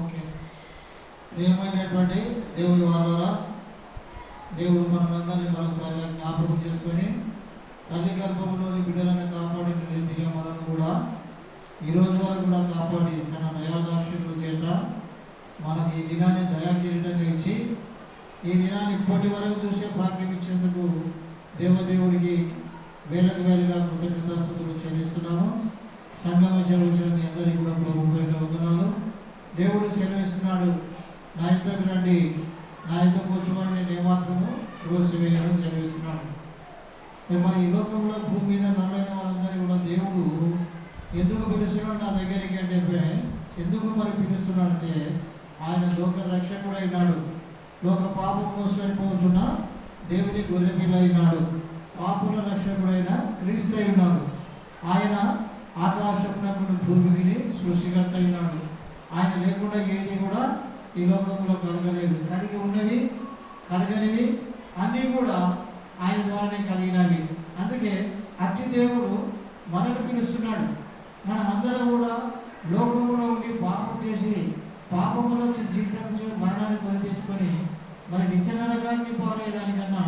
Okay. ప్రియమైనటువంటి దేవుడి వాళ్ళ దేవుడు మనమందరినీ మరొకసారిగా జ్ఞాపకం చేసుకొని తల్లి గర్భంలోని బిడ్డలను కాపాడిన రీతిగా మనం కూడా ఈ రోజు వరకు కూడా కాపాడి తన దయాదాక్షిణ్యుల చేత మనం ఈ దినాన్ని దయాకిరీటంగా ఇచ్చి ఈ దినాన్ని ఇప్పటి వరకు చూసే భాగ్యం ఇచ్చేందుకు దేవదేవుడికి వేలకు వేలుగా కృతజ్ఞతాస్తుతులు చెల్లిస్తున్నాము. సంగమ చెరువు మీ అందరికీ కూడా ప్రభు వందనాలు. దేవుడు సెలవిస్తున్నాడు. నా యుద్ధకు రండి. నా యుద్ధ కూర్చోమని నేను ఏమాత్రము త్రోసివేయడం సెలవిస్తున్నాడు మరి మన ఈ లోకంలో భూమి మీద నల్లైన వాళ్ళందరినీ కూడా దేవుడు ఎందుకు పిలుస్తున్నాడు నా దగ్గరికి అంటే ఎందుకు మరి పిలుస్తున్నాడంటే ఆయన లోక రక్షకుడు అయినాడు లోక పాపం కోసం వెళ్ళిపోతున్న దేవుని గొర్రెపిల్ల అయినాడు. పాపుల రక్షకుడైన క్రీస్తు అయి ఉన్నాడు ఆయన ఆకాశం భూమిని సృష్టికర్త అయినాడు. ఆయన లేకుండా ఏది కూడా ఈ లోకంలో కలగలేదు. కలిగి ఉన్నవి కలగనివి అన్నీ కూడా ఆయన ద్వారానే కలిగినవి. అందుకే అట్టి దేవుడు మనల్ని పిలుస్తున్నాడు. మనమందరం కూడా లోకంలో ఉండి పాపం చేసి పాపంలో వచ్చి జీవితం మరణాన్ని కొని తెచ్చుకొని మరి నిత్య నరకాన్ని పాలేదానికన్నా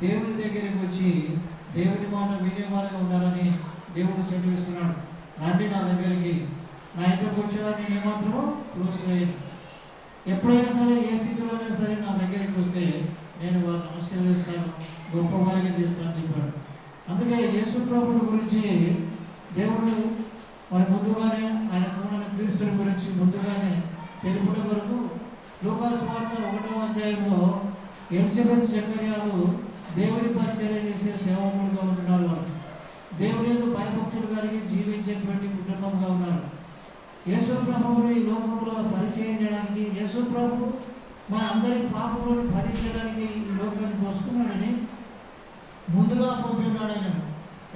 దేవుని దగ్గరికి వచ్చి దేవుని మాట వినేవారుగా ఉండాలని దేవుడు సెలవిస్తున్నాడు. రండి నా దగ్గరికి. నా ఇద్దరికి వచ్చేవారిని నేను ఏమాత్రమో త్రోసివేయను ఎప్పుడైనా సరే ఏ స్థితిలోనే సరే నా దగ్గరికి వస్తే నేను వారిని ఆశీర్వదిస్తాను గొప్పవారిగా చేస్తాను చెప్పాడు. అందుకే యేసు ప్రభుని గురించి దేవుడు మరి ముందుగానే ఆయన కుమారుని క్రీస్తుని గురించి ముందుగానే తెలుపుట కొరకు లూకాసు వార్త ఒకటో అధ్యాయంలో ఎలిజబెత్ జకర్యాలు దేవుని పరిచయం చేసే సేవకులుగా ఉంటున్నారు వాళ్ళు దేవుని యొక్క భయభక్తులు కలిగి జీవించేటువంటి కుటుంబంగా ఉన్నారు. యేసు ప్రభువుని ఈ లోకంలో పరిచయం చేయడానికి యేసు ప్రభు మన అందరి పాపములను భరించడానికి ఈ లోకానికి వస్తున్నాడని ముందుగా పంపినాడు ఆయన.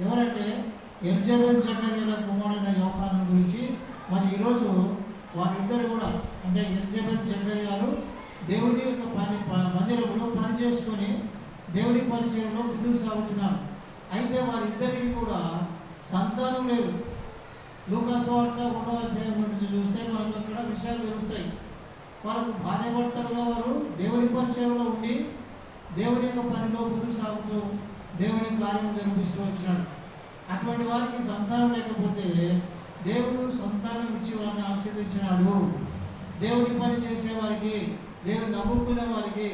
ఎవరంటే ఎలిజబెత్ జకర్యల కుమారుడైన యోహాను గురించి. మరి ఈరోజు వారిద్దరు కూడా అంటే ఎలిజబెత్ జకర్యాలు దేవుని యొక్క పని ప- మందిరంలో పని చేసుకొని దేవుని పరిచయంలో ముందుకు సాగుతున్నారు. అయితే వారిద్దరికి కూడా సంతానం లేదు. లూకాసు వార్త ఒకటో అధ్యాయం నుంచి చూస్తే మనకు అక్కడ విషయాలు తెలుస్తాయి. వాళ్ళకు భార్య భర్తలుగా వారు దేవుని పరిచయంలో ఉండి దేవుని యొక్క పనిలో ముందుకు సాగుతూ దేవుని కార్యం జరిపిస్తూ వచ్చినాడు అటువంటి వారికి సంతానం లేకపోతే దేవుడు సంతానం ఇచ్చి వారిని ఆశీర్వదించినాడు. దేవుని పని చేసే వారికి దేవుని నమ్ముకునే వారికి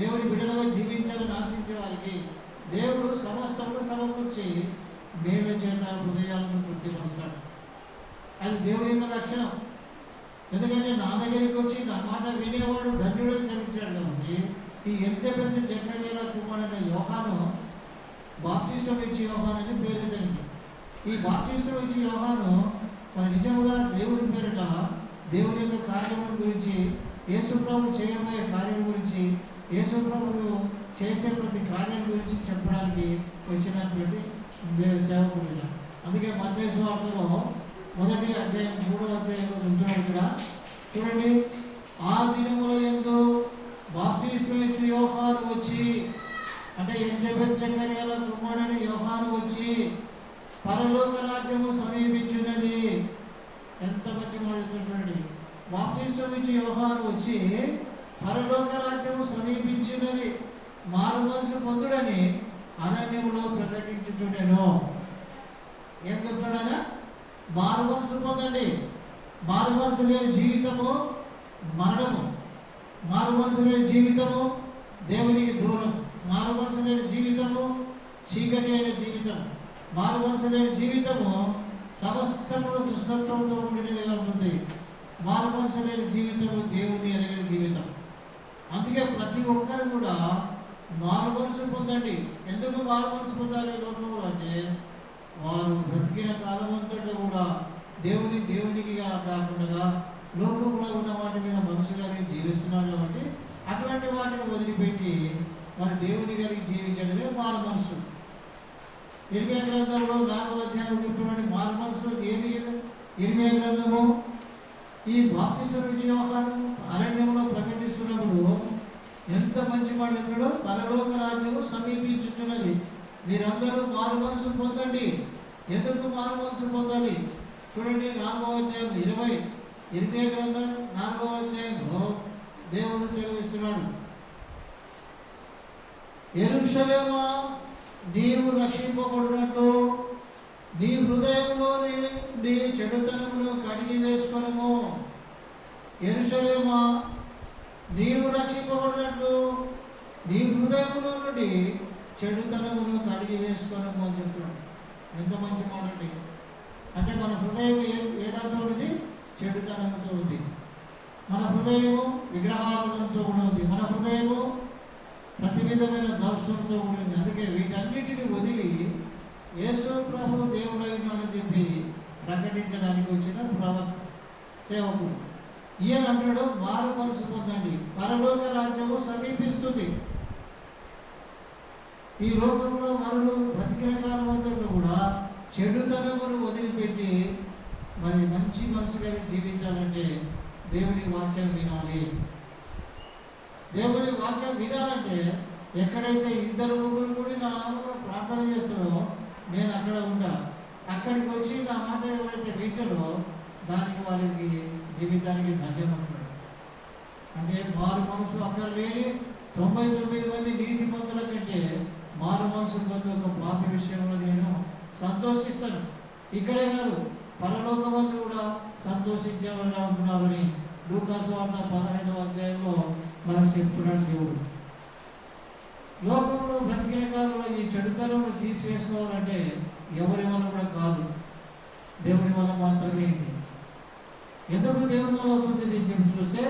దేవుని బిడ్డలుగా జీవించాలని ఆశించే వారికి దేవుడు సమస్తము సమకూర్చి మేల చేత హృదయాలను తృప్తిపరుస్తాడు. అది దేవుని యొక్క లక్షణం ఎందుకంటే నా దగ్గరికి వచ్చి నా మాట వినేవాడు ధన్యుడు శ్రమించాడు కాబట్టి ఈ ఎలిజబెత్ జక్కజేల కుమారుడైన యోహాను బాప్తిస్టం ఇచ్చి యోహాన్ అని పేరు దానికి ఈ బాప్తిస్టం ఇచ్చి యోహాను మరి నిజముగా దేవుడి పేరిట దేవుని యొక్క కార్యముల గురించి యేసుప్రభు చేయబోయే కార్యం గురించి యేసుప్రభు చేసే ప్రతి కార్యం గురించి చెప్పడానికి వచ్చినటువంటి సేవకుడు అందుకే మధ్య వార్తలో మొదటి అధ్యాయం మూడవ అధ్యాయంలో ఉంటున్నాడు ఇక్కడ. చూడండి ఆ దినముల ఎందు బాప్తిస్మిచ్చు యోహాను వచ్చి అంటే ఎలిజబెత్ జకర్యాల కుమారుడని యోహాను వచ్చి పరలోక రాజ్యము సమీపించున్నది. ఎంత మంచి మాట చూడండి. నుంచి యోహాను వచ్చి పరలోక రాజ్యము సమీపించినది మారు మనసు పొందుడని అరణ్యములో ప్రకటించుచుండెను. ఏం చెప్తాడనా మారు మనసు పొందండి. మారు మనసు లేని జీవితము మరణము. మారు మనసు లేని జీవితము దేవునికి దూరం. మారు మనసు లేని జీవితము చీకటి అయిన జీవితం. మారు మనసు లేని జీవితము సమస్తములు దుష్టత్వంతో ఉండేదిగా ఉంటుంది. మారు మనసు లేని జీవితము దేవుని ఎరగిన జీవితం. అందుకే ప్రతి ఒక్కరు కూడా మారు మనసు పొందండి. ఎందుకు మారు మనసు పొందాలి లోకంలో అంటే వారు బ్రతికిన కాలం కూడా దేవుని దేవునికిగా కాకుండా లోకంలో ఉన్న వాటి మీద మనసుగా జీవిస్తున్నారు కాబట్టి అటువంటి వాటిని వదిలిపెట్టి మరి దేవుని గారికి జీవించడమే మారు మనసు. ఇరిమే గ్రంథంలో నాలుగో అధ్యాయం చెప్పినటువంటి మారు మనసు ఏమి ఇరిమే గ్రంథము ఈ బాప్తిసం యోహాను అరణ్యంలో ప్రకటిస్తున్నప్పుడు ఎంత మంచి మాట చెప్పాడో పరలోక రాజ్యము సమీపించుతున్నది. మీరందరూ మారు మనసు పొందండి. ఎందుకు మారు మనసు పొందాలి? చూడండి నాలుగవ అధ్యాయం ఇరవై ఇరవై గ్రంథం నాలుగవ అధ్యాయంలో దేవుడు సెలవిస్తున్నాడు. ఎరుషలేమా నీవు రక్షింపబడినట్లు నీ హృదయంలో నీ చెడుతనమును కడిగి వేసుకొనము. ఎరుషలేమా నీవు రక్షింపబడినట్లు నీ హృదయంలో నుండి చెడుతనమును కడిగి వేసుకొనము అని చెప్తున్నాడు. ఎంత మంచి మాట అంటే మన హృదయం ఏ ఏ దాంతో ఉంది చెడుతనంతో ఉంది మన హృదయము విగ్రహారాధనతో కూడా ఉంది మన హృదయము ప్రతి విధమైన దోషంతో కూడా ఉంది అందుకే వీటన్నిటిని వదిలి యేసు ప్రభు దేవుడై ఉన్నాడని చెప్పి ప్రకటించడానికి వచ్చిన ప్రవ సేవకుడు. ఈయన అంటాడు మారు మనసు పొందండి. పరలోక రాజ్యము సమీపిస్తుంది. ఈ లోకంలో మనులు బ్రతికిన కాలం అంతా కూడా చెడుతనమును వదిలిపెట్టి మరి మంచి మనసు జీవించాలంటే దేవుని వాక్యం వినాలి. దేవుని వాక్యం వినాలంటే ఎక్కడైతే ఇద్దరు ముగ్గురు కూడి నా నామములో ప్రార్థన చేస్తారో నేను అక్కడ ఉంటా. అక్కడికి వచ్చి నా మాట ఎవరైతే వింటారో దానికి వారికి జీవితానికి ధన్యం ఉంటాడు అంటే వారు మనసు అక్కడ లేని తొంభై తొమ్మిది మంది నీతి మంతుల కంటే మారు మనసు పొంది ఒక పాపి విషయంలో నేను సంతోషిస్తాను. ఇక్కడే కాదు పరలోకమందు కూడా సంతోషించేవాళ్ళ ఉన్నారని లూకాసు వార్త పదహైదవ అధ్యాయంలో మనం చెప్తున్నాడు దేవుడు. లోకంలో బ్రతికిన కాలంలో ఈ చెడుతనం తీసివేసుకోవాలంటే ఎవరి వల్ల కూడా కాదు. దేవుని వల్ల మాత్రమే ఎందుకు దేవుని వల్ల అవుతుంది? చూస్తే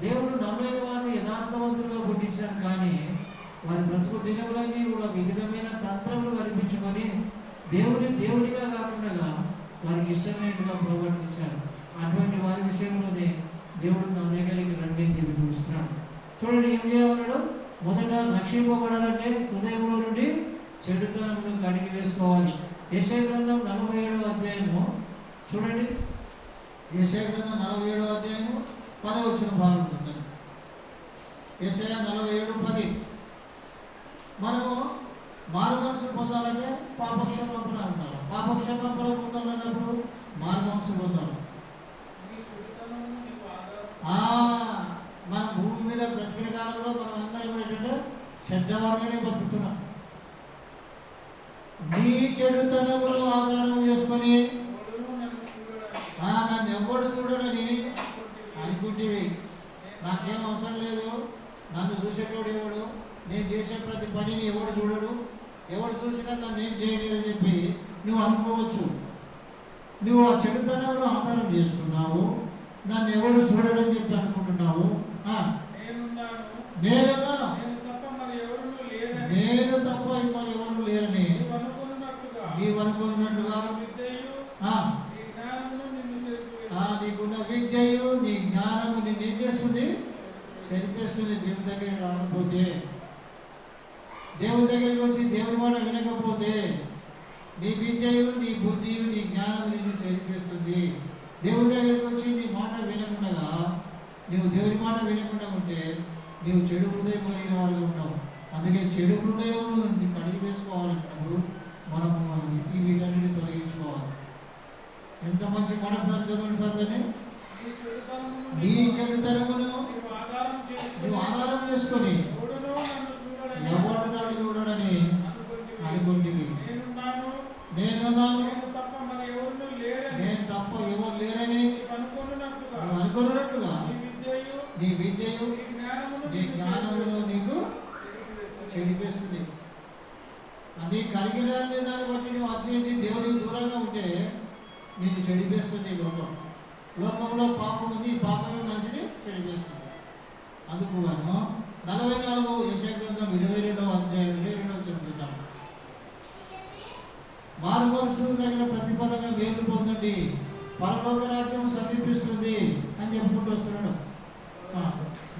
దేవుడు నమ్మలేని వారిని యథార్థవంతులుగా పుట్టించాను కానీ వారి బ్రతుకు దినములన్నీ కూడా వివిధమైన తంత్రములు కనిపించుకొని దేవుని దేవుడిగా కాకుండా వారికి ఇష్టమైనట్టుగా ప్రవర్తించారు. అటువంటి వారి విషయంలోనే దేవుడు నా దగ్గరికి రండి అని చెప్పి చూస్తున్నాడు చూడండి ఏం చేయమన్నాడు మొదట రక్షింపబడాలంటే హృదయంలో నుండి చెడుతనమును కడిగి వేసుకోవాలి. యశయ గ్రంథం నలభై ఏడవ అధ్యాయము. చూడండి యశయ గ్రంథం నలభై ఏడవ అధ్యాయము పదవచ్చిన భాగం ఉంటుంది యశయ నలభై ఏడు పది. మనము మారు మనసు పొందాలంటే పాపక్షమాపణ అంటారు పాపక్షమాపణ పొందాలన్నప్పుడు మారు మనసు పొందాలి. మన భూమి మీద బ్రతికిన కాలంలో మనం అందరం కూడా ఏంటంటే చెడ్డవారుగానే బతుకుతున్నాం. నీ చెడుతనమును ఆధారం చేసుకొని నన్ను ఎవడు చూడడని అనుకుంటేవి నాకేం అవసరం లేదు. నన్ను చూసేటోడు ఎవడు? నేను చేసే ప్రతి పనిని ఎవడు చూడడు? ఎవడు చూసినా నన్ను ఏం చేయలేదని చెప్పి నువ్వు అనుకోవచ్చు. నువ్వు ఆ చెడుతనంలో ఆధారం చేసుకున్నావు. నన్ను ఎవడు చూడడని చెప్పి అనుకుంటున్నావు ఆ, నేనున్నాను నేనున్నాను నేను తప్ప మరి ఎవరునూ లేరని నేను తప్ప మరి ఎవరు లేరని నీవు అనుకున్నట్టుగా నీవు అనుకున్నట్టుగా నీ విద్యయు ఆ, నీ జ్ఞానమును నిన్ను చెరిపివేసి ఆ, నీకున్న విద్యయు నీ జ్ఞానము నిన్ను ఏం చేస్తుంది సరిపేస్తుంది దేవుని దగ్గరికి రాకపోతే దేవుని దగ్గరికి వచ్చి దేవుని మాట వినకపోతే నీ విద్యయు నీ బుద్ధియు నీ జ్ఞానం నిన్ను చెరిపేస్తుంది దేవుని దగ్గరికి వచ్చి నీ మాట వినకుండా నీవు దేవుని మాట వినకుండా ఉంటే నీవు చెడు హృదయం కలిగిన వాళ్ళు ఉంటావు అందుకే చెడు హృదయం కడిగి వేసుకోవాలన్నప్పుడు మనము ఈ వీటన్నిటిని తొలగించుకోవాలి. ఎంత మంచి మనసారి చదవండి సార్ దాన్ని? నీ చెడుతనమును నువ్వు ఆధారం చేసుకొని ఎవడునూ నన్ను చూడడని ఎవడు నన్ను చూడడని అనుకుంటివి. అనుకుంటివి నేనున్నాను నేనున్నాను నేను తప్ప మరి ఎవరునూ లేరని నేను తప్ప ఎవరు లేరని నీవు అనుకున్నట్టుగా నువ్వు అనుకున్నట్టుగా నీ విద్యయు నీ విద్యయు నీ జ్ఞానమును నీ నిన్ను జ్ఞానమును నీకు చెరిపివేసి. చెడిపేస్తుంది తగిన దాన్ని బట్టి నువ్వు ఆశ్రయించి దేవుడికి దూరంగా ఉంటే నేను చెడిపేస్తుంది ఈ లోకం. లోకంలో పాపం ఉంది ఈ పాపమే మనిషిని చెడిపేస్తుంది అందుకు గాను నలభై నాలుగు యశాగ్రంథం ఇరవై రెండవ అధ్యాయం ఇరవై రెండవ చెప్తున్నాం మారు తగిన ప్రతిఫలంగా వేలు పొందండి. పరలోక రాజ్యం సమీపిస్తుంది అని చెప్పుకుంటూ వస్తున్నాడు.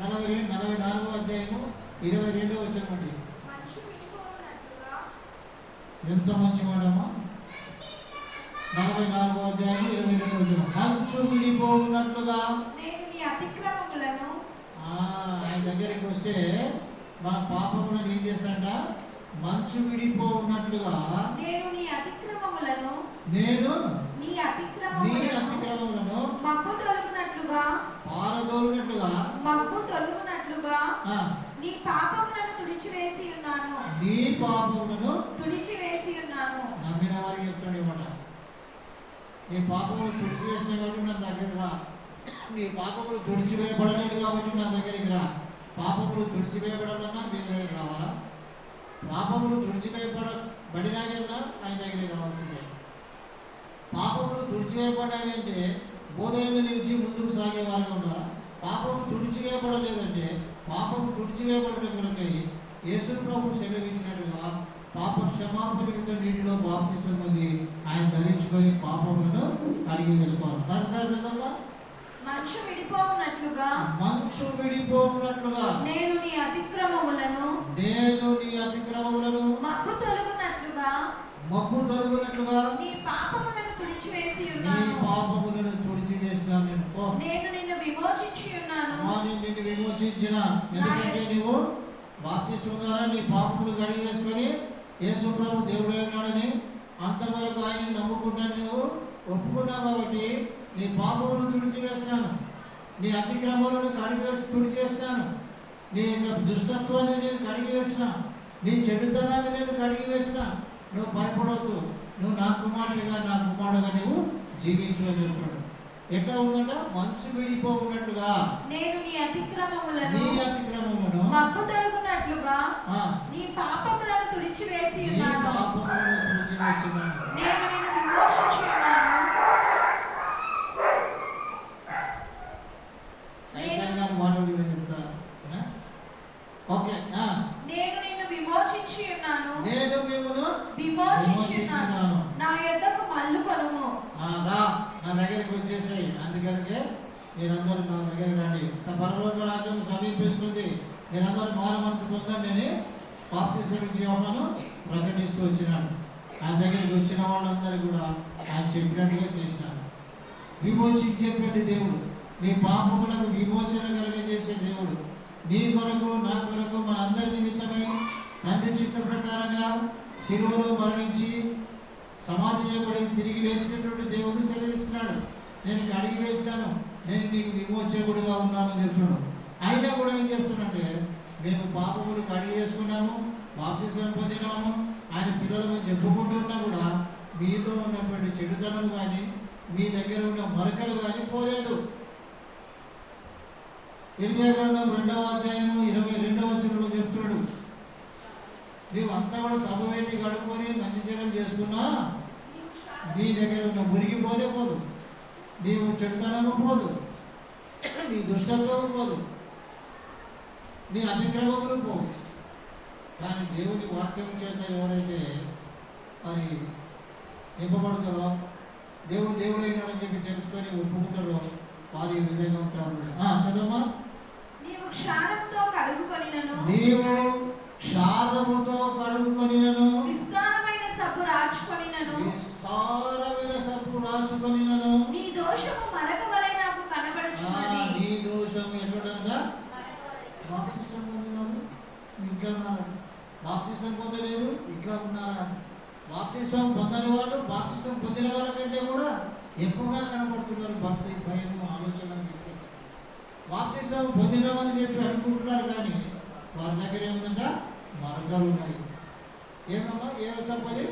నలభై నలభై నాలుగో అధ్యాయము ఇరవై రెండో వచ్చామండి ఎంత మంచి మాటమ్మా నలభై నాలుగో అధ్యాయం ఇరవై రెండు వచ్చిన అతిక్రమములను ఆ, ఆయన దగ్గరికి వస్తే మన పాపములను ఏం చేస్తాడంట? మంచు విడిపోవున్నట్లుగా నేను నీ అతిక్రమములను నేను నీ నీ అతిక్రమములను మబ్బు తొలగినట్లుగా పారదోలునట్లుగా? మబ్బు తొలుగునట్లుగా ఆ, నీ పాపములను తుడిచివేసి ఉన్నాను. నీ పాపములను తుడిచివేసి ఉన్నాను నమ్మిన వారికి చెప్తాడు ఇవ్వట నీ పాపములు తుడిచివేసిన కాబట్టి నా దగ్గరికి రా. నీ పాపములు తుడిచివేయబడలేదు కాబట్టి నా దగ్గరికి రా. పాపములు తుడిచివేయబడాలన్నా దేవుని దగ్గరికి రావాలా? పాపములు తుడిచివేయబడ బడినాగన్నా ఆయన దగ్గరికి రావాల్సిందే. పాపములు తుడిచివేయబడ్డాయంటే బోధయంలో నిలిచి ముందుకు సాగే వారిగా ఉండాలా? పాపము తుడిచివేయబడలేదంటే పాపము తుడిచివేయబడటం కనుక యేసు ప్రభు సెలవిచ్చినట్టుగా పాప క్షమాపణ నిమిత్తం నీటిలో బాప్తిసం పొంది ఆయన ధరించుకొని పాపములను కడిగి వేసుకోవాలి. మరొకసారి చదవమ్మా మంచు విడిపోవునట్లుగా మంచు విడిపోకున్నట్లుగా నేను నీ అతిక్రమములను నేను నీ అతిక్రమములను మబ్బు తొలుగునట్లుగా మబ్బు తొలగినట్లుగా నీ పాపములను తుడిచివేసి నీ ఉన్నాను. పాపములను తుడిచి వేసినాను నేను విమోచించి ఉన్నాను నిన్ను విమోచించిన ఎందుకంటే నీవు బాప్తిస్మం ద్వారా నీ పాపములు కడిగి వేసుకొని యేసు ప్రభు దేవుడు ఉన్నాడని అంతవరకు ఆయన నమ్ముకుంటాను నువ్వు ఒప్పుకున్నావు కాబట్టి నీ పాపములు తుడిచివేస్తాను నీ అతిక్రమాలను కడిగి వేసి తుడిచేస్తాను నీ యొక్క దుష్టత్వాన్ని నేను కడిగి వేసిన. నీ చెడుతనాన్ని నేను కడిగి వేసిన. నువ్వు భయపడవద్దు నువ్వు నా కుమారుడిగా నా కుమారుడుగా నువ్వు జీవించు అని ఎట్లా ఉందంట? మంచు విడిపోకున్నట్టుగా నేను నీ అతిక్రమములను నీ అతిక్రమమును మబ్బు తొలుగునట్లుగా ఆ, నీ పాపములను తుడిచివేసి ఉన్నాను. నేను నిన్ను విమోచించి ఉన్నాను సైతాన్ గారి మాటలు కూడా చెప్తా ఆ? ఓకే ఆ. నేను నిన్ను విమోచించి ఉన్నాను నేను మిమ్మల్ని విమోచించి ఉన్నాను విమోచించినాను నా యొద్దకు మల్లు కొనుము ఆ, రా నా దగ్గరికి వచ్చేసాయి మీరందరూ నా దగ్గర రండి. స- పరలోక రాజ్యం సమీపిస్తుంది. మీరందరూ మారు మనసు పొందండి. అని బాప్తిసం యోహాను ప్రసంగిస్తూ వచ్చినాను. ఆయన దగ్గరికి వచ్చిన వాళ్ళందరూ కూడా ఆయన చెప్పినట్టుగా చేసినారు. విమోచించేటువంటి దేవుడు. నీ పాపములకు విమోచన కలిగజేసే దేవుడు. నీ కొరకు నా కొరకు మన అందరి నిమిత్తమై తండ్రి చిత్త ప్రకారంగా శిలువలో మరణించి సమాధి చేయబడి తిరిగి లేచినటువంటి దేవుడు సెలవిస్తున్నాడు. నేను కడిగి వేశాను. నేను నీకు విమోచకుడుగా ఉన్నానని చెప్తున్నాడు. అయినా కూడా ఏం చెప్తున్నంటే మేము పాపములు కడిగి వేసుకున్నాము బాప్తిసం పొందినాము ఆయన పిల్లలము చెప్పుకుంటున్నా కూడా మీలో ఉన్నటువంటి చెడుతనం కానీ మీ దగ్గర ఉన్న మరకలు కానీ పోలేదు. ఇరవై గ్రంథం రెండవ అధ్యాయము ఇరవై రెండవ వచనంలో చెప్తున్నాడు. నీవు అంతా కూడా సభ పెట్టి కడుక్కొని మంచి చెడులు చేసుకున్నా మీ దగ్గర ఉన్న మురిగి పోదు. నీవు చెడుతనము పోదు. నీ దుష్టత్వము పోదు. నీ అతిక్రమములు పోవు. కానీ దేవుని వాక్యం చేత ఎవరైతే మరి నింపబడతారో దేవుడు దేవుడు అయినాడని చెప్పి తెలుసుకొని ఒప్పుకుంటారో వారు ఈ విధంగా ఉంటారు చదవమ్మా. నీవు క్షారముతో కడుగుకొనినను. నీవు క్షారముతో కడుక్కొనినను విస్తారమైన సబ్బు రాచుకొనినను విస్తారమైన సబ్బు రాసుకొనినను నీ దోషము మరక వలె నాకు ఆ, కనబడుచున్నది నీ దోషం ఎటువంటిదంట బాప్తిసం పొందినారు ఇంకా ఉన్నారు బాప్తిసం పొందలేదు ఇంకా ఉన్నారా బాప్తిసం పొందని వాళ్ళు బాప్తిసం పొందిన వాళ్ళ కంటే కూడా ఎక్కువగా కనబడుతున్నారు భక్తి భయం ఆలోచన. బాప్తిసం పొందినమని చెప్పి అనుకుంటున్నారు కానీ వారి దగ్గర ఏమిటంట మార్గాలు ఉన్నాయి. ఏమమ్మా ఏ సంపది?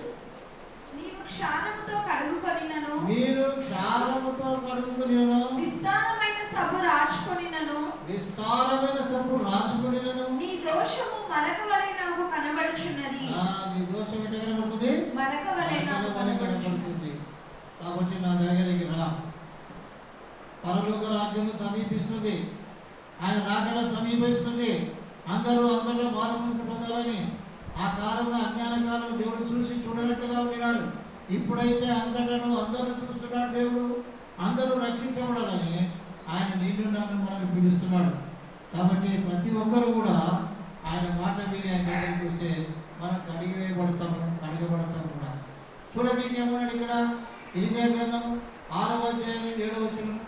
నీవు క్షారముతో కడుగుకొనినను. మీరు క్షారముతో కడుగుకునేను విస్తారమైన సబ్బు రాచుకొనినను. విస్తారమైన సబ్బు రాచుకునేను నీ దోషము మరక వలె నాకు కనబడుచున్నది. ఆ, నీ దోషం ఎట్లా కనబడుతుంది? మరక వలె నాకు కనబడుతుంది. కాబట్టి నా దగ్గరికి రా. పరలోక రాజ్యం సమీపిస్తుంది. ఆయన రాకడ సమీపిస్తుంది. అందరూ అందరూ మారు మనసు పొందాలని ఆ కాలంలో అజ్ఞాన కాలం దేవుడు చూసి చూడనట్లుగా ఉన్నాడు ఇప్పుడైతే అంతటను అందరూ చూస్తున్నాడు దేవుడు. అందరూ రక్షించబడాలని ఆయన నిన్ను నన్ను మనకు పిలుస్తున్నాడు. కాబట్టి ప్రతి ఒక్కరు కూడా ఆయన మాట విని ఆయన దగ్గరికి వస్తే మనం కడిగివేయబడతాము వేయబడతాము కూడా చూడండి ఇంకేమన్నాడు ఇక్కడ? ఇరిగే గ్రంథం ఆరవ అధ్యాయం ఏడవ వచనం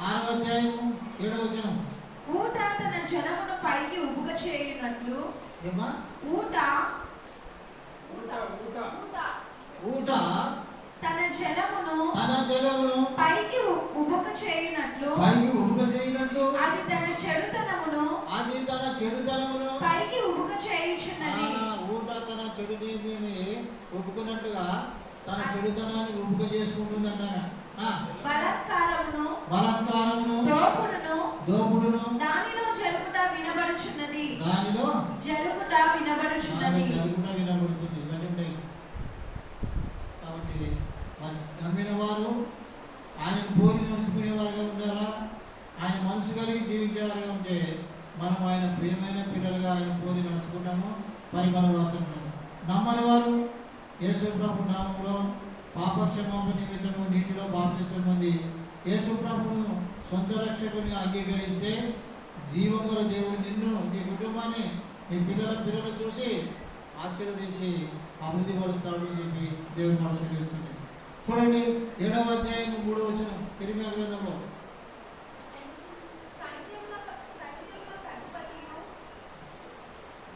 ఆరవ అధ్యాయం ఏడవ వచనం ఊట తన జనమును పైకి ఉబుక చేయునట్లు ఏమా ఊట ఊట ఊట నానా జలమును పైకి ఉ- ఉబుక చేయునట్లు పైకి ఉప్పుక చేయనట్లు అది తన చెడుతనమును అది తన చెడుతనమును పైకి ఉబుక చేయుచున్నది ఆ, ఊట తన చెడు నీతిని ఒప్పుకున్నట్టుగా తన చెడుతనాన్ని ఒప్పుక చేసుకుంటుందంట ఆ, బలాత్కారమును బలాత్కారమును దోపుడును దోపుడును. దానిలో జరుగుట వినబడుచున్నది. దానిలో? జరుగుట వినబడుచున్నది. జరుగుట వినబడుతుంది. ఇవన్నీ ఉంటాయి. కాబట్టి మరి నమ్మిన వారు ఆయన పోలి నడుచుకునే వారుగా ఉండాలా? ఆయన మనసు కలిగి జీవించేవారుగా ఉంటే మనం ఆయన ప్రియమైన పిల్లలుగా ఆయన పోలి నడుచుకుంటాము మరి మనం వస్తున్నాము నమ్మని వారు యేసు ప్రభు నామంలో పాపక్షమాప నిమిత్తము నీటిలో బాప్తిసం పొంది యేసు ప్రభువును సొంత రక్షకునిగా అంగీకరిస్తే జీవం గల దేవుడు నిన్ను నీ కుటుంబాన్ని నీ పిల్లల పిల్లలు చూసి ఆశీర్వదించి అభివృద్ధి పరుస్తాడు అని చెప్పి దేవుడు మనసు చేస్తుంది చూడండి ఏడవ అధ్యాయం మూడో వచ్చిన తిరిగి గ్రంథంలో.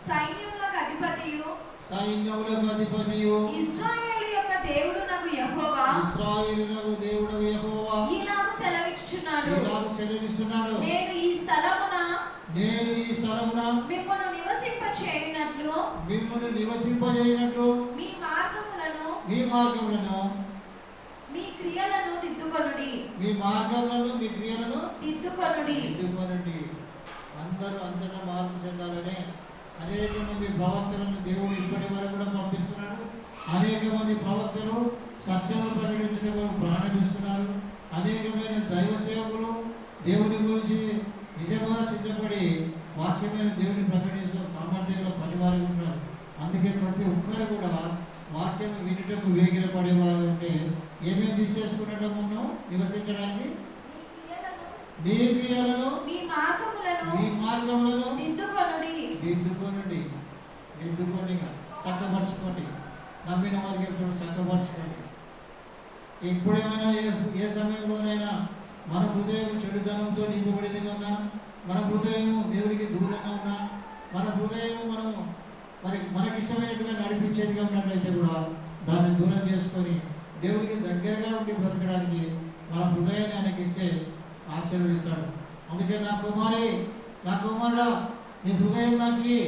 సైన్యములకు అధిపతియు సైన్యములకు అధిపతియు ఇజ్రాయేలు ఇస్రాయేలునకు దేవుడు యెహోవా ఈలాగు సెలవిచ్చుచున్నాడు. ఇలాగ సెలవిస్తున్నాడు. నేను ఈ స్థలమున నేను ఈ స్థలమున మిమ్మల్ని నివసింప చేయునట్లు మిమ్మల్ని నివసింపజేయనట్లు మీ మార్గములను మీ మార్గములను మీ క్రియలను దిద్దుకొనుడి. మీ మార్గములను మీ క్రియలను దిద్దుకొనుడి. ఎన్నుకోనండి అందరూ అంతటా మార్పు చెందాలని అనేక మంది ప్రవక్తలను దేవుడు ఇప్పటి వరకు కూడా పంపిస్తున్నాడు. అనేక మంది ప్రవక్తలు సత్యము ప్రకటించడం ప్రారంభిస్తున్నారు అనేకమైన దైవ సేవకులు దేవుని గురించి నిజముగా సిద్ధపడి వాక్యమైన దేవుని ప్రకటించిన సామర్థ్యంలో పనివారు ఉన్నారు. అందుకే ప్రతి ఒక్కరు కూడా వాక్యం వినుటకు వేగిర పడేవారు ఉంటే ఏమేమి తీసేసుకున్నట్టు మనం నివసించడానికి మీ క్రియలను మీ మార్గములను మీ మార్గములను దిద్దుకొనుడి. దిద్దుకోనండి. దిద్దుకోండి. చక్కపరచుకోండి. నమ్మిన వారికి ఎప్పుడు చక్కపరచుకోండి. ఇప్పుడేమైనా ఏ ఏ సమయంలోనైనా మన హృదయం చెడుతనంతో నింపబడినది ఉన్నా మన హృదయం దేవునికి దూరంగా ఉన్నా మన హృదయం మనము మరి మనకిష్టమైనట్టుగా నడిపించేదిగా ఉన్నట్లయితే కూడా దాన్ని దూరం చేసుకొని దేవునికి దగ్గరగా ఉండి బ్రతకడానికి మన హృదయాన్ని ఆయనకి ఇస్తే ఆశీర్వదిస్తాడు. అందుకే నా కుమారి నా కుమారుడా నీ హృదయం నాకు నేను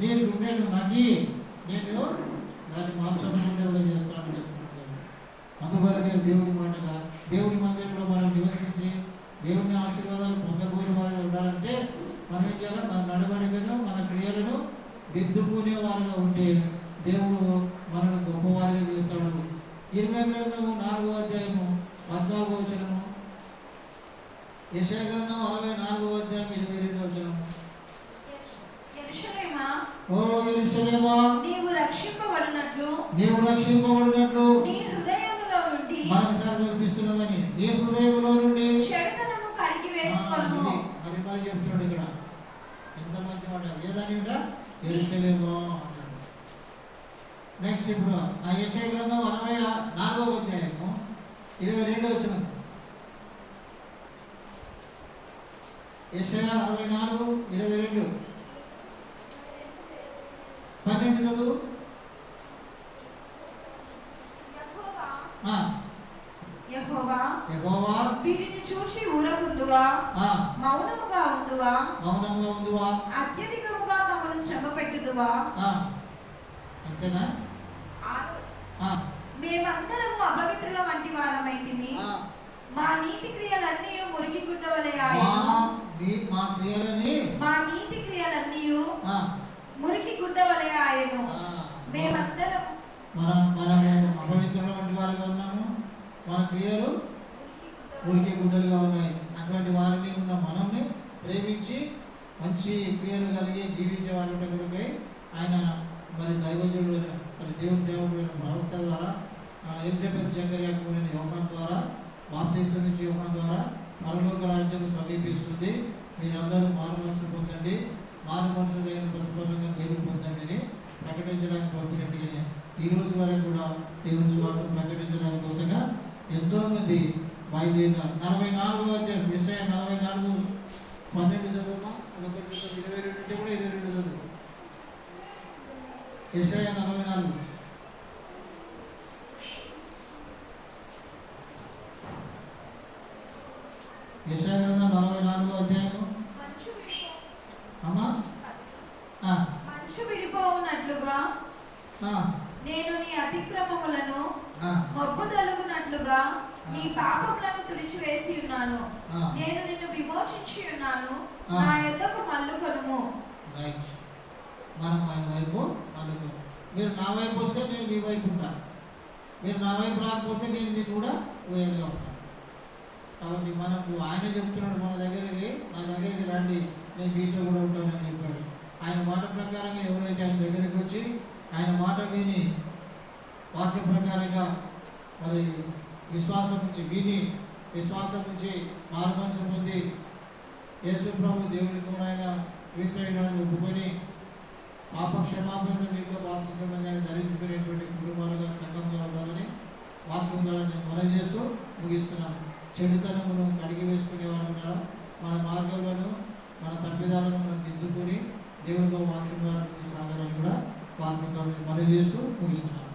నీ గుండెను నాకు నేను దాన్ని మాంసం చేస్తాను అందువల్లకే దేవుడి మాటగా దేవుడి మందిరంలో మనం నివసించి దేవుని ఆశీర్వాదాలు పొందకూని వారు ఉండాలంటే మనం ఏం చేయాలి? మన నడవడికను మన క్రియలను దిద్దుకునే వారుగా ఉంటే దేవుడు మనల్ని గొప్పవారిగా చేస్తాడు. ఇరవై గ్రంథము నాలుగో అధ్యాయము పద్నాలుగో వచనము. యశయ గ్రంథం అరవై నాలుగో అధ్యాయం ఇరవై రెండో వచనము ఓ నీవు రక్షింపబడినట్లు. నీవు రక్షింపబడినట్లు. నీ ఇది చెప్తున్నాడు ఇక్కడ. ఎంత మంచి మాట ఏదని ఎరుసలేమో అంటాడు. నెక్స్ట్ ఇప్పుడు ఆ యశయ గ్రంథం అరవై నాలుగవ అధ్యాయము ఇరవై రెండవ వచ్చిన యశయ అరవై నాలుగు ఇరవై రెండు. పన్నెండు చదువు యెహోవా ఆ, యెహోవా యెహోవా వీరిని చూచి ఊరకుందువా ఆ, మౌనముగా ఉందువా మౌనంగా ఉందివా అత్యధికముగా మమ్మల్ని శ్రమ ఆ, అంతేనా? మేమందరము అపవిత్రుల వంటి వారమైతిమి. ఆ, మా నీతి క్రియలన్నీ మురికి గుడ్డవలే మా క్రియలని మా నీతి క్రియలన్నీ మురికి గుడ్డవలే ఆయను. మేమందరం మన మనము అపవిత్రుల వంటి వారుగా ఉన్నాము. మన క్రియలు ఉనికి గుడ్డలుగా ఉన్నాయి. అటువంటి వారిని ఉన్న మనల్ని ప్రేమించి మంచి క్రియలు కలిగి జీవించే వారి కొరకై ఆయన మరి దైవజనుడైన మరి దేవుని సేవకుడైన ప్రవక్త ద్వారా ఎలిజబెత్ జంగర్యాకుడైన యోగం ద్వారా బాప్తీసు నుంచి యోగం ద్వారా పరలోక రాజ్యం సమీపిస్తుంది. మీరందరూ మారు మనసు పొందండి. మారు మనసు లేని ప్రతిఫలంగా మీరు పొందండి అని ప్రకటించడానికి పంపినట్టుగానే ఈ రోజు వరకు కూడా దేవుని స్వార్థం ప్రకటించడానికి కోసంగా ఎంతో మంది బయలుదేరిన నలభై నాలుగు అధ్యాయం విషయ నలభై నాలుగు పన్నెండు చదువు. ఇరవై రెండు కూడా ఇరవై రెండు చదువు. విషయ నలభై నాలుగు నేను నీ అతిక్రమములను ఆ, మబ్బు తొలగునట్లుగా నీ పాపములను తుడిచివేసి ఉన్నాను ఆ, నేను నిన్ను విమోచించి ఉన్నాను ఆ. నా యొద్దకు మల్లుకొనుము రైట్ మనం ఆయన వైపు అనుకో మీరు నా వైపు వస్తే నేను మీ వైపు ఉంటాను మీరు నా వైపు రాకపోతే నేను మీకు కూడా వేరుగా ఉంటాను. కాబట్టి మనకు ఆయన చెప్తున్నాడు మన దగ్గరికి నా దగ్గరికి రండి నేను మీతో కూడా ఉంటానని చెప్పాడు. ఆయన మాట ప్రకారంగా ఎవరైతే ఆయన దగ్గరికి వచ్చి ఆయన మాట విని వాక్య ప్రకారంగా మరి విశ్వాసం నుంచి విని విశ్వాసం నుంచి మార్మనసు పొంది యేసు ప్రభు దేవుని కూడా ఆయన విశ్రయణాన్ని ఒప్పుకొని పాప క్షమాపణ మీకు బాప్తిసమని ధరించుకునేటువంటి కుటుంబాలుగా సంఘంగా ఉండాలని వాక్యం ద్వారా నేను మనం చేస్తూ ముగిస్తున్నాను చెడుతనమును కడిగి వేసుకునే వారు మన మార్గంలో మన తప్పిదాలను మనం దిద్దుకొని దేవుడితో వాక్యం ద్వారా ముందుకు సాగాలని కూడా వాక్యం ద్వారా మనం చేస్తూ ముగిస్తున్నాను